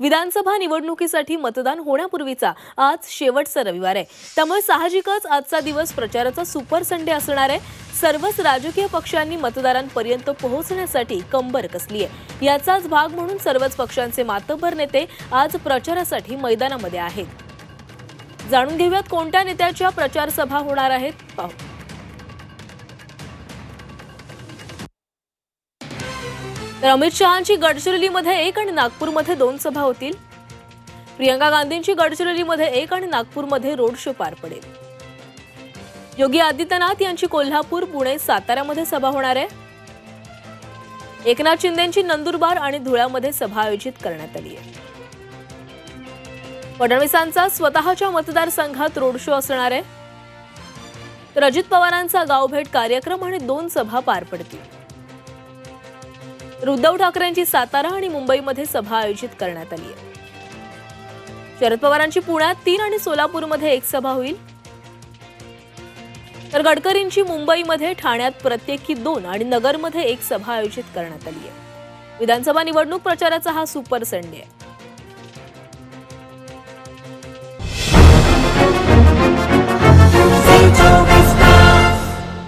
विधानसभा निवडणुकीसाठी मतदान होण्यापूर्वीचा आज शेवटचा रविवार आहे. त्यामुळे साहजिकच आजचा दिवस प्रचाराचा सुपर संडे असणार आहे. सर्वच राजकीय पक्षांनी मतदारांपर्यंत पोहोचण्यासाठी कंबर कसली आहे? याचाच भाग म्हणून सर्वच पक्षांचे मातबर नेते आज प्रचारासाठी मैदानामध्ये आहेत. जाणून घेऊयात कोणत्या नेत्याच्या प्रचारसभा होणार आहेत? पाहू. तर अमित शहांची गडचिरोलीमध्ये एक आणि नागपूरमध्ये दोन सभा होतील. प्रियंका गांधींची गडचिरोलीमध्ये एक आणि नागपूरमध्ये रोड शो पार पडेल. योगी आदित्यनाथ यांची कोल्हापूर पुणे साताऱ्यामध्ये सभा होणार आहे. एकनाथ शिंदेची नंदुरबार आणि धुळ्यामध्ये सभा आयोजित करण्यात आली आहे. फडणवीसांचा स्वतःच्या मतदारसंघात रोड शो असणार आहे. तर अजित पवारांचा गावभेट कार्यक्रम आणि दोन सभा पार पडतील. तर उद्धव ठाकरेंची सातारा आणि मुंबईमध्ये सभा आयोजित करण्यात आली आहे. शरद पवारांची पुण्यात तीन आणि सोलापूरमध्ये एक सभा होईल. तर गडकरींची मुंबईमध्ये ठाण्यात प्रत्येकी दोन आणि नगरमध्ये एक सभा आयोजित करण्यात आली आहे. विधानसभा निवडणूक प्रचाराचा हा सुपर संडे आहे.